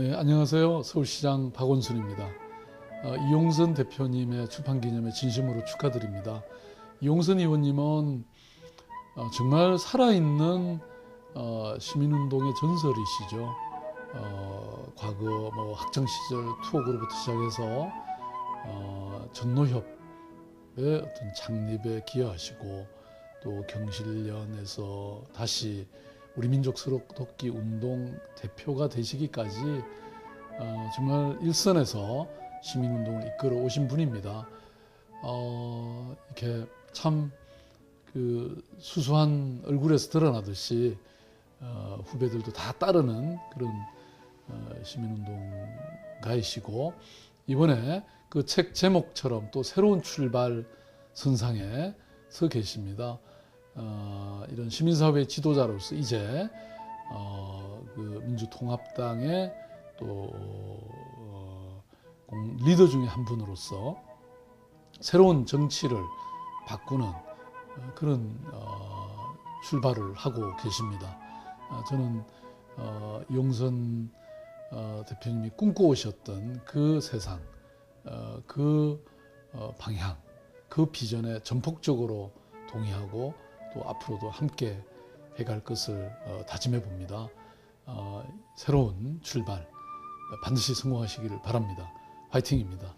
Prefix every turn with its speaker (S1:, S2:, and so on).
S1: 네, 안녕하세요. 서울시장 박원순입니다. 어, 이용선 대표님의 출판 기념에 진심으로 축하드립니다. 이용선 의원님은 어, 정말 살아있는 어, 시민운동의 전설이시죠. 어, 과거 뭐 학창 시절 투옥으로부터 시작해서 어, 전노협의 어떤 창립에 기여하시고 또 경실련에서 다시 우리 민족 수록 돕기 운동 대표가 되시기까지 어, 정말 일선에서 시민운동을 이끌어 오신 분입니다. 어, 이렇게 참 그 수수한 얼굴에서 드러나듯이 어, 후배들도 다 따르는 그런 어, 시민운동가이시고 이번에 그 책 제목처럼 또 새로운 출발 선상에 서 계십니다. 어, 이런 시민사회의 지도자로서 이제 어, 그 민주통합당의 또 어, 공- 리더 중에 한 분으로서 새로운 정치를 바꾸는 어, 그런 어, 출발을 하고 계십니다. 아, 저는 어, 이용선 어, 대표님이 꿈꿔오셨던 그 세상, 어, 그 어, 방향, 그 비전에 전폭적으로 동의하고 또 앞으로도 함께 해갈 것을 어, 다짐해 봅니다. 어, 새로운 출발 반드시 성공하시기를 바랍니다. 화이팅입니다.